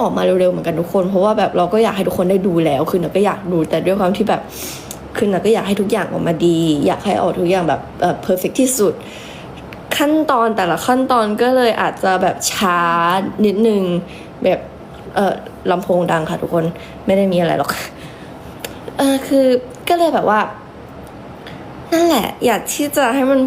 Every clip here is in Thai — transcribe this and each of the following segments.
ออกมาเร็วๆเหมือนกันทุกคน เพราะว่าแบบเราก็อยากให้ทุกคนได้ดูแล้ว คือเราก็อยากดูแต่ด้วยความที่แบบคือเราก็อยากให้ทุกอย่างออกมาดี อยากให้ออกทุกอย่างแบบเอ่อ perfect ที่สุด ขั้นตอนแต่ละขั้นตอนก็เลยอาจจะแบบช้านิดนึงแบบเออลำโพงดังค่ะทุกคนไม่ได้มีอะไรหรอกเออคือก็เลยแบบว่านั่นแหละ อยากที่จะให้มัน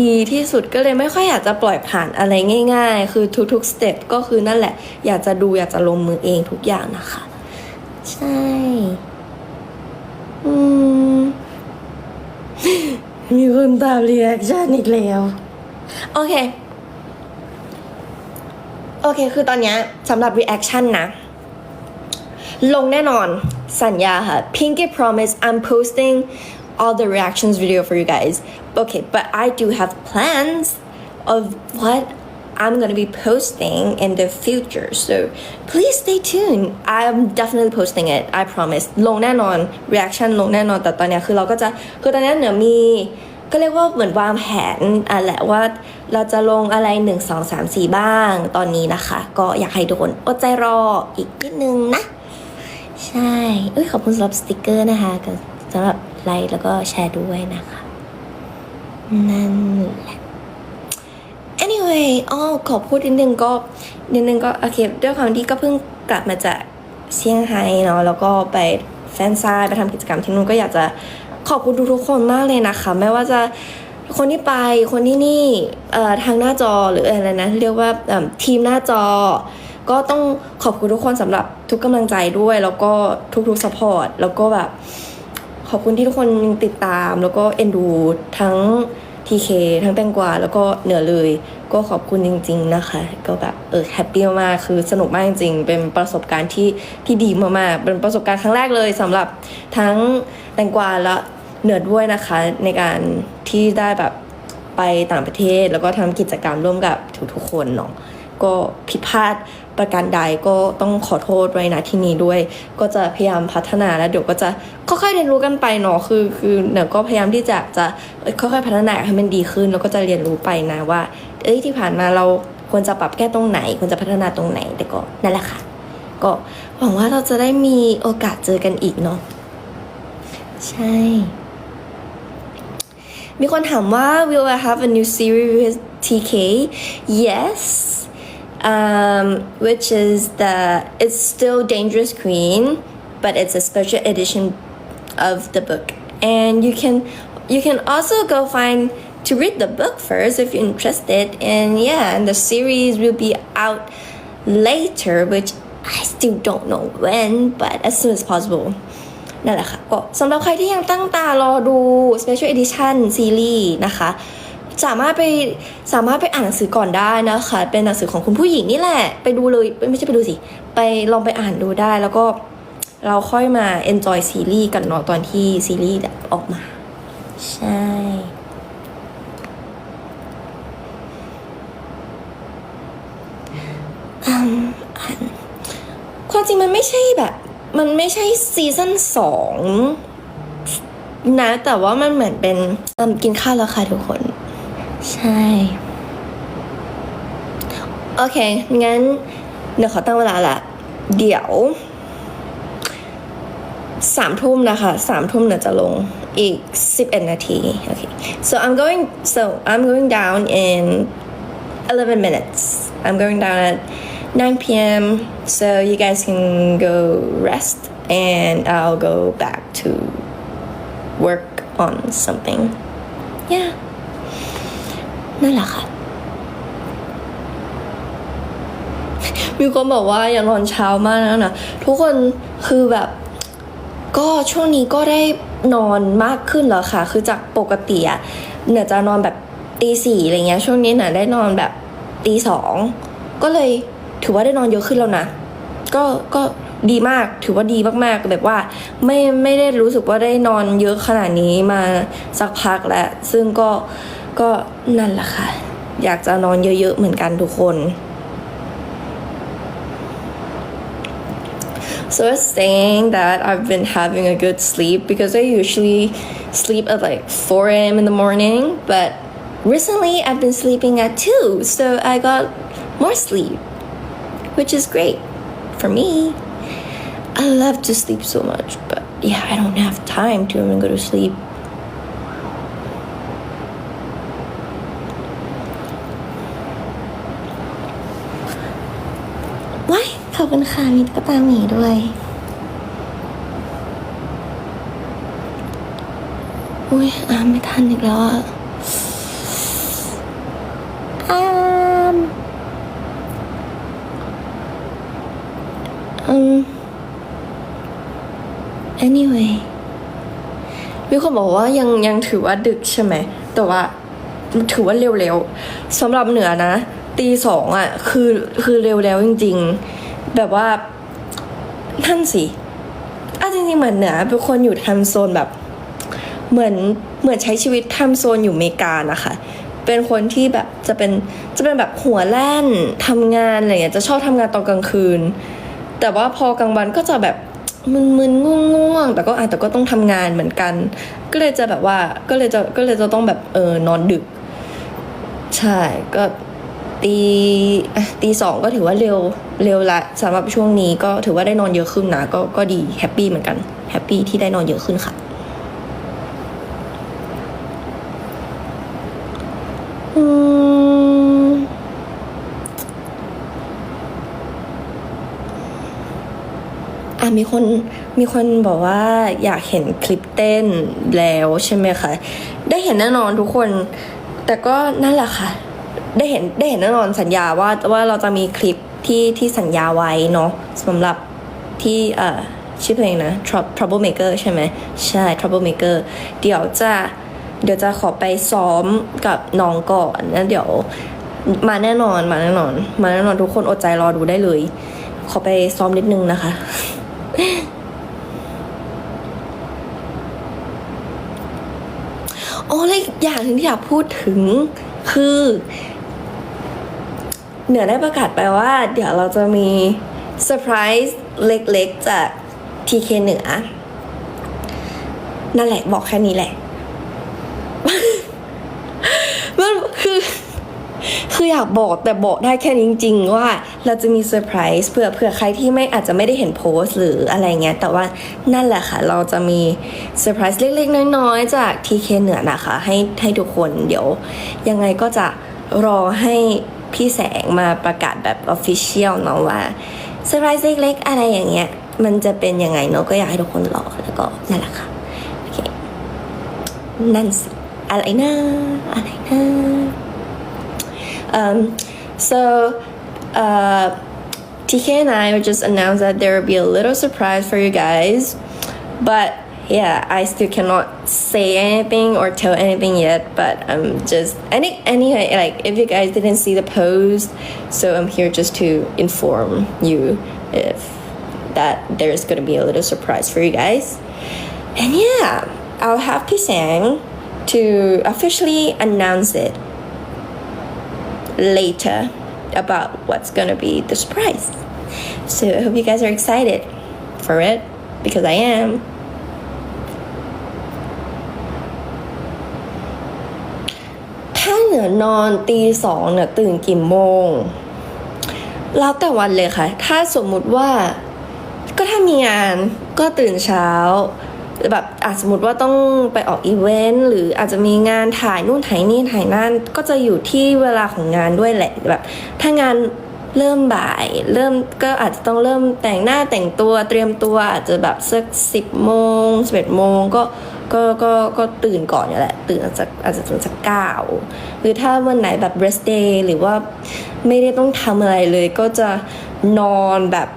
ดีที่สุดก็เลยไม่ค่อยอยากจะปล่อยผ่านอะไรง่าย ๆ คือทุกๆสเต็ปก็คือนั่นแหละ อยากจะดูอยากจะลงมือเองทุกอย่างนะคะ ใช่อืมมีคนตามรีแอคชั่นอีกแล้ว โอเค โอเค คือตอนนี้สำหรับ reaction นะ ลงแน่นอนสัญญาค่ะ Pinky promise I'm posting all the reactions video for you guys okay but I do have plans of what I'm gonna be posting in the future so please stay tuned I'm definitely posting it I promise ลงแน่นอน reaction ลงแน่นอน แต่ตอนนี้คือเราก็จะ คือตอนนี้เหนือมี ก็เรียกว่าเหมือนวางแผนอะแหละว่าเราจะลงอะไร 1 2 3 4 บ้างตอนนี้นะคะ ก็อยากให้ทุกคนอดใจรออีกนิดนึงนะ ใช่ เอ้ยขอบคุณสำหรับสติกเกอร์นะคะสำหรับไลค์แล้วก็แชร์ด้วยนะคะ นั่นแหละ anyway อ๋อขอพูดนิดนึงก็นิดนึงก็โอเคด้วยความที่ก็เพิ่งกลับมาจากเซี่ยงไฮ้เนาะแล้วก็ไปแฟนซายไปทำกิจกรรมที่นู่นก็อยากจะขอบคุณทุกๆคนมากเลยนะคะ ไม่ว่าจะคนที่ไปคนที่นี่ทางหน้าจอหรืออะไรนะ เรียกว่าทีมหน้าจอ ก็ต้องขอบคุณทุกคนสำหรับทุกกำลังใจด้วย แล้วก็ทุกๆสปอร์ตแล้วก็แบบ ขอบคุณที่ทุกคนติดตามแล้วก็เอ็นดูทั้ง TK ทั้งแตงกวาแล้วก็เหนือเลย ก็ขอบคุณจริง ๆ นะคะ ก็แบบเออแฮปปี้มากๆคือสนุกมากจริง ๆ เป็นประสบการณ์ที่ที่ดีมากๆเป็นประสบการณ์ครั้งแรกเลยสำหรับทั้งแตงกวาและเหนือด้วยนะคะ ในการที่ได้แบบไปต่างประเทศ แล้วก็ทำกิจกรรมร่วมกับทุกๆคนเนาะ ก็ผิดพลาดประการใดก็ต้องขอโทษไว้นะที่นี้ด้วย ก็จะพยายามพัฒนาแล้วเดี๋ยวก็จะค่อยๆเรียนรู้กันไปเนาะคือคือเดี๋ยวก็พยายามที่จะจะค่อยๆพัฒนาให้มันดีขึ้น แล้วก็จะเรียนรู้ไปนะว่า เอ้ยที่ผ่านมาเราควรจะปรับแก้ตรงไหน ควรจะพัฒนาตรงไหนแต่ก็นั่นแหละค่ะก็หวังว่าเราจะได้มีโอกาสเจอกันอีกเนาะใช่ มีคนถามว่า will I have a new series with TK yes um, which is the it's still Dangerous Queen but it's a special edition of the book and you can you can also go find to read the book first if you're interested and yeah and the series will be out later which I still don't know when but as soon as possible นั่นแหละค่ะก็สำหรับใครที่ยังตั้งตารอดู Special Edition ซีรีส์นะคะ สามารถไปสามารถไปอ่านหนังสือก่อนได้นะคะ เป็นหนังสือของคุณผู้หญิงนี่แหละ ไปดูเลยไม่ใช่ไปดูสิ ไปลองไปอ่านดูได้แล้วก็เราค่อยมา enjoy ซีรีส์กันเนาะตอนที่ซีรีส์ออกมา ใช่ความจริงมันไม่ใช่แบบ มันไม่ใช่ซีซั่นสองนะ แต่ว่ามันเหมือนเป็นกินข้าวแล้วค่ะทุกคน ใช่ โอเค งั้นเดี๋ยวขอตั้งเวลาละ เดี๋ยวสามทุ่มนะคะสามทุ่มเนี่ยจะลงอีกสิบเอ็ดนาทีโอเค so I'm going so I'm going down in 11 minutes. I'm going down at 9 p.m. So you guys can go rest and I'll go back to work on something. Yeah. นั่นแหละค่ะ มีคนบอกว่าอย่านอนเช้ามากนะนะทุกคนคือแบบ ก็ช่วงนี้ก็ได้นอนมากขึ้นแล้วค่ะ คือจากปกติอะเนี่ยจะนอนแบบตีสี่อะไรเงี้ย ช่วงนี้เนี่ยได้นอนแบบตีสองก็เลยถือว่าได้นอนเยอะขึ้นแล้วนะ ก็ก็ดีมากถือว่าดีมากๆแบบว่าไม่ไม่ได้รู้สึกว่าได้นอนเยอะขนาดนี้มาสักพักแล้ว ซึ่งก็ ก็นั่นแหละค่ะ อยากจะนอนเยอะๆเหมือนกันทุกคน So I was saying that I've been having a good sleep because I usually sleep at like 4 a.m. in the morning, but recently I've been sleeping at 2, so I got more sleep, which is great for me. I love to sleep so much, but yeah, I don't have time to even go to sleep. ขอบคุณค่ะมีตุ๊กตาหมีด้วยอุ้ยอ่านไม่ทันอีกแล้วอะอ่านอืม anyway มีคนบอกว่ายังยังถือว่าดึกใช่ไหม แต่ว่าถือว่าเร็วๆสำหรับเหนือนะ ตีสองอะ คือคือเร็วแล้วจริง ๆ แบบว่าท่านสิอะจริงๆเหมือนเหนือเป็นคนอยู่ไทม์โซนแบบ เหมือนเหมือนใช้ชีวิตไทม์โซนอยู่อเมริกานะคะ เป็นคนที่แบบจะเป็นจะเป็นแบบหัวแล่นทำงานอะไรอย่างเงี้ยจะชอบทำงานตอนกลางคืน แต่ว่าพอกลางวันก็จะแบบมึนๆง่วงๆแต่ก็อาจแต่ก็ต้องทำงานเหมือนกัน ก็เลยจะแบบว่าก็เลยจะก็เลยจะต้องแบบเออนอนดึก ใช่ก็ ตีตีสองก็ถือว่าเร็วเร็วละสำหรับช่วงนี้ก็ถือว่าได้นอนเยอะขึ้นนะก็ก็ดีแฮปปี้เหมือนกันแฮปปี้ที่ได้นอนเยอะขึ้นค่ะอืมอะมีคนมีคนบอกว่าอยากเห็นคลิปเต้นแล้วใช่ไหมคะ ได้เห็นแน่นอนทุกคน แต่ก็นั่นแหละค่ะ ได้เห็นได้เห็นแน่นอนสัญญาว่าว่าเราจะมีคลิปที่ที่สัญญาไว้เนาะสำหรับที่เอ่อชื่อเพลงนะ Trouble Maker ใช่ไหมใช่ Troublemaker เดี๋ยวจะเดี๋ยวจะขอไปซ้อมกับน้องก่อนแล้วเดี๋ยวมาแน่นอนมาแน่นอน มาแน่นอนทุกคนอดใจรอดูได้เลย ขอไปซ้อมนิดนึงนะคะ โอ้แล้วอย่างหนึงที่อยากพูดถึงคือ เหนือได้ประกาศไปว่า เดี๋ยวเราจะมีเซอร์ไพรส์เล็กๆ จาก TK เหนือ นั่นแหละบอกแค่นี้แหละ มันคือ คืออยากบอกแต่บอกได้แค่นี้จริง ๆ ว่าเราจะมีเซอร์ไพรส์เผื่อเผื่อใครที่ไม่อาจจะไม่ได้เห็นโพสต์หรืออะไรเงี้ย แต่ว่านั่นแหละค่ะ เราจะมีเซอร์ไพรส์เล็ก ๆ น้อย ๆ จาก TK เหนือนะคะ ให้ให้ทุกคนเดี๋ยว ยังไงก็จะรอให้ พี่แสงมาประกาศแบบ Official เนาะว่าเซอร์ไพรส์เล็กๆอะไรอย่างเงี้ย มันจะเป็นยังไงเนาะก็อยากให้ทุกคนรอแล้วก็นั่นแหละค่ะโอเคนั่นสิอะไรนะอะไรนะ Um, so, uh, TK and I will just announce that there will be a little surprise for you guys. But yeah, I still cannot say anything or tell anything yet. But I'm just any anyway, like if you guys didn't see the post, so I'm here just to inform you if that there's gonna be a little surprise for you guys. And yeah, I'll have Pisang to officially announce it later about what's gonna be the surprise. So I hope you guys are excited for it because I am. นอนอนตีสองเนี่ยตื่นกี่โมง แล้วแต่วันเลยค่ะ ถ้าสมมุติว่าก็ถ้ามีงานก็ตื่นเช้าแบบอาจสมมติว่าต้องไปออกอีเวนต์หรืออาจจะมีงานถ่ายนู่นถ่ายนี่ถ่ายนั่น ก็จะอยู่ที่เวลาของงานด้วยแหละแบบ ถ้างานเริ่มบ่าย เริ่มก็อาจจะต้องเริ่มแต่งหน้าแต่งตัวเตรียมตัวอาจจะแบบสักสิบโมงสิบเอ็ดโมงก็ ก็ก็ก็ตื่นก่อนอยู่แหละ ตื่นอาจจะอาจจะถึงสักเก้าหรือถ้าวันไหนแบบ rest day หรือว่าไม่ได้ต้องทำอะไรเลย ก็จะนอนแบบ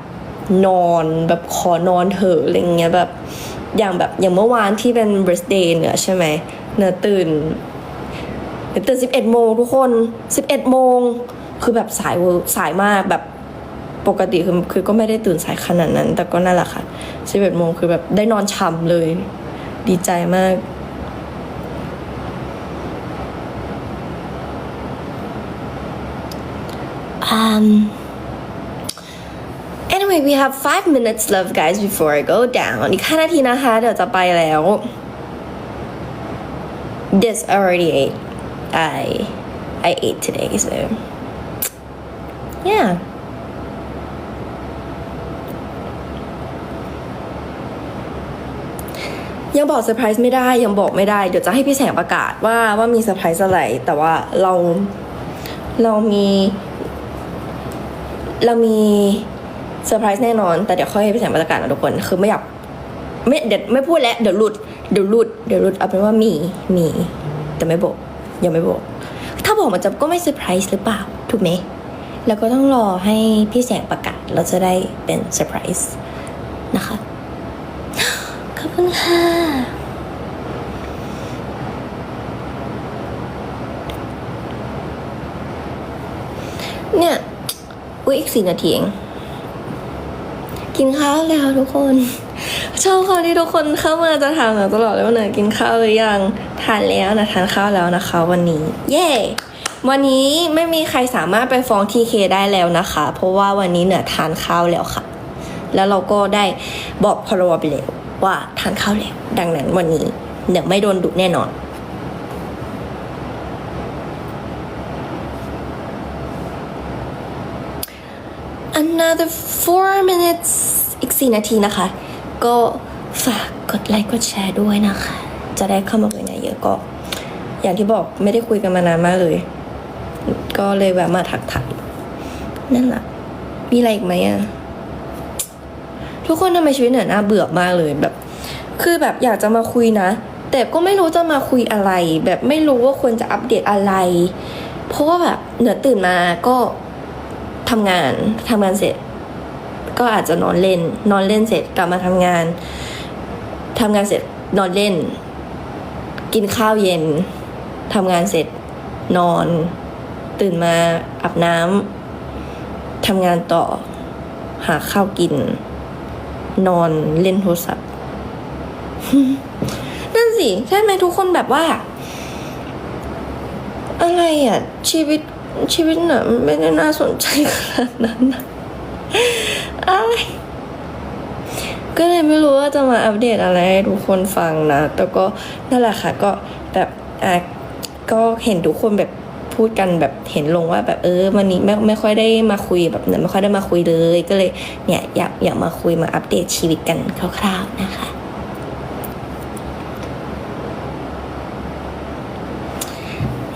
นอนแบบขอนอนเถอะอะไรเงี้ยแบบอย่างแบบอย่างเมื่อวานที่เป็น birthday เนี่ยใช่ไหมเนื้อตื่นตื่นสิบเอ็ดโมงทุกคนสิบเอ็ดโมงคือแบบสายวอร์สายมากแบบปกติคือคือก็ไม่ได้ตื่นสายขนาดนั้น แต่ก็นั่นแหละค่ะสิบเอ็ดโมงคือแบบได้นอนช่ำเลย ดีใจมาก um Anyway, we have five minutes left, guys, before I go down. อีกห้านาทีนะคะ เดี๋ยวจะไปแล้ว This I already ate. I I ate today, so yeah. ยังบอกเซอร์ไพรส์ไม่ได้ยังบอกไม่ได้ เดี๋ยวจะให้พี่แสงประกาศว่าว่ามีเซอร์ไพรส์อะไร แต่ว่าเราเรามี เรามีเซอร์ไพรส์แน่นอน แต่เดี๋ยวค่อยให้พี่แสงประกาศนะทุกคน คือไม่อยากไม่เดี๋ยวไม่พูดแล้วเดี๋ยวหลุดเดี๋ยวหลุดเดี๋ยวหลุดเอาเป็นว่ามีมีแต่ไม่บอกยังไม่บอก ถ้าบอกมันจะก็ไม่เซอร์ไพรส์หรือเปล่าถูกไหมแล้วก็ต้องรอให้พี่แสงประกาศเราจะได้เป็นเซอร์ไพรส์นะคะ ขอบคุณค่ะ เนี่ย อุ้ยอีกสี่นาทีเองกินข้าวแล้วทุกคนชอบควาที่ทุกคนเข้ามาจะถามหนูตลอดเลยว่าเนยกินข้าวหรือยังทานแล้วนะทานข้าวแล้วนะคะวันนี้ เย้วันนี้ไม่มีใครสามารถไปฟ้องทีเคได้แล้วนะคะ เพราะว่าวันนี้เนี่ยทานข้าวแล้วค่ะ แล้วเราก็ได้บอกพรวไปแล้วว่าทานข้าวแล้วดังนั้นวันนี้เดี๋ยไม่โดนดุแน่นอน another four minutes อีก 4 นาทีนะคะ ก็ฝากกดไลค์กดแชร์ด้วยนะคะ จะได้เข้ามาคุยกันเยอะก็ อย่างที่บอกไม่ได้คุยกันมานานมากเลย ก็เลยแวะมาทักทายนั่นแหละมีอะไรอีกไหมอะทุกคนทำไมชีวิตเหนือน่าเบื่อมากเลยแบบ คือแบบอยากจะมาคุยนะ แต่ก็ไม่รู้จะมาคุยอะไร แบบไม่รู้ว่าควรจะอัปเดตอะไร เพราะว่าแบบเหนือตื่นมาก็ ทำงานทำงานเสร็จ ก็อาจจะนอนเล่น นอนเล่นเสร็จกลับมาทำงานทำงานเสร็จนอนเล่น กินข้าวเย็นทำงานเสร็จนอน ตื่นมาอาบน้ำทำงานต่อ หาข้าวกิน นอนเล่นโทรศัพท์นั่นสิใช่ไหมทุกคนแบบว่า อะไรอะ ชีวิต ชีวิตน่ะไม่ได้น่าสนใจขนาดนั้นนะอ้ายก็เลยไม่รู้ว่าจะมาอัปเดตอะไรให้ทุกคนฟังนะ แต่ก็นั่นแหละค่ะ ก็แบบอะก็เห็นทุกคนแบบพูดกันแบบเห็นลงว่าแบบเออวันนี้ไม่ไม่ค่อยได้มาคุยแบบไม่ค่อยได้มาคุยเลย ก็เลยเนี่ยอยากอยากมาคุยมาอัปเดตชีวิตกันคร่าวๆนะคะ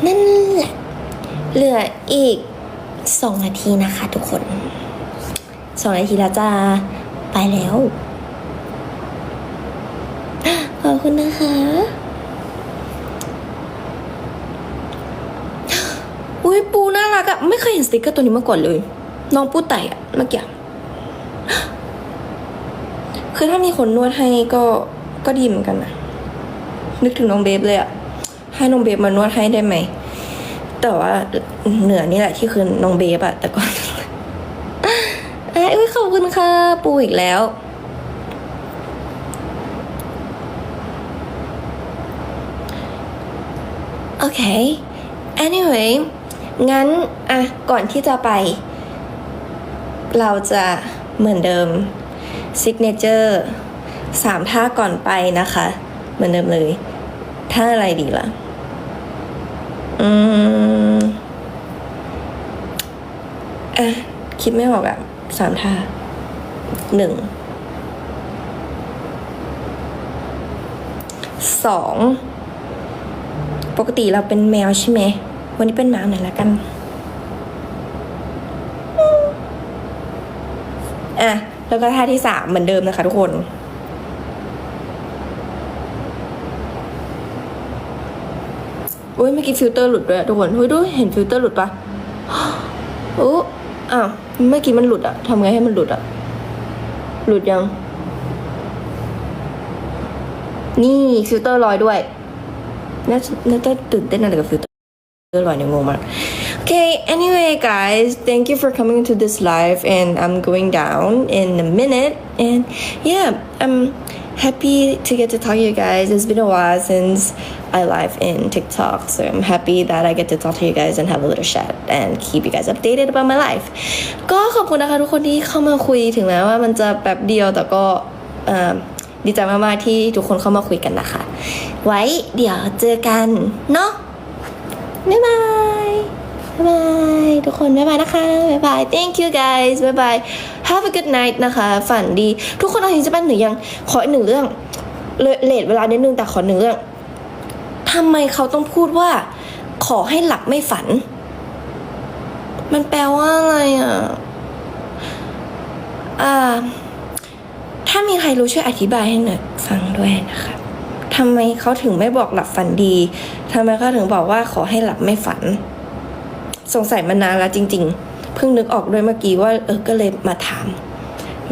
นั่นแหละ เหลืออีกสองนาทีนะคะทุกคนสองนาทีแล้วจะไปแล้ว ขอบคุณนะคะ อุ้ยปูน่ารักอะไม่เคยเห็นสติกเกอร์ตัวนี้มาก่อนเลย น้องปูไต่อะเมื่อกี้คือถ้ามีคนนวดให้ก็ก็ดีเหมือนกันนะนึกถึงน้องเบฟเลยอะให้น้องเบฟมานวดให้ได้ไหม แต่ว่าเหนือนี่แหละที่คือน้องเบฟอะแต่ก่อนเอ้ยอุ๊ยขอบคุณค่ะ ปูอีกแล้วโอเค anyway งั้นอะก่อนที่จะไป เราจะเหมือนเดิม signature สามท่าก่อนไปนะคะ เหมือนเดิมเลย ท่าอะไรดีล่ะ อืมอะคิดไม่ออกอะสามท่าหนึ่งสองปกติเราเป็นแมวใช่ไหม วันนี้เป็นหมาหน่อยละกัน อะ แล้วก็ท่าที่สามเหมือนเดิมนะคะทุกคน อุ้ยเมื่อกี้ฟิลเตอร์หลุดด้วยทุกคนเฮ้ยดูเห็นฟิลเตอร์หลุดปะโอ้อ้าวเมื่อกี้มันหลุดอะทำไงให้มันหลุดอะหลุดยัง นี่ฟิลเตอร์ลอยด้วยน่าน่าจะตื่นเต้นอะไรกับฟิลเตอร์ลอยเนี่ยงงมาก Okay, anyway, guys, thank you for coming to this live, and I'm going down in a minute. And yeah, I'm happy to get to talk to you guys. It's been a while since I live in TikTok, so I'm happy that I get to talk to you guys and have a little chat and keep you guys updated about my life. ก็ขอบคุณนะคะทุกคนที่เข้ามาคุยถึงแม้ว่ามันจะแบบเดียวแต่ก็ดีใจมากๆที่ทุกคนเข้ามาคุยกันนะคะ ไว้เดี๋ยวเจอกันเนาะบ๊ายบาย บ๊ายบายทุกคนบ๊ายบายนะคะบ๊ายบาย thank you guys บ๊ายบาย have a good night นะคะ ฝันดี ทุกคนเอาจริงจะเป็นหรือยังขออีกหนึ่งเรื่องเลยเลทเวลานิดนึงแต่ขอหนึ่งเรื่องทำไมเขาต้องพูดว่า ขอให้หลับไม่ฝัน มันแปลว่าอะไรอะอ่าถ้ามีใครรู้ช่วยอธิบายให้หน่อยฟังด้วยนะคะทำไมเขาถึงไม่บอกหลับฝันดีทำไมเขาถึงบอกว่าขอให้หลับไม่ฝัน สงสัยมานานแล้วจริง ๆ เพิ่งนึกออกด้วยเมื่อกี้ว่าเออก็เลยมาถาม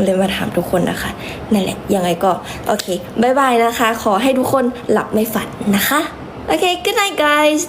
เลยมาถามทุกคนนะคะ นั่นแหละ ยังไงก็ โอเคบายบายนะคะ ขอให้ทุกคนหลับไม่ฝันนะคะ โอเค good night guys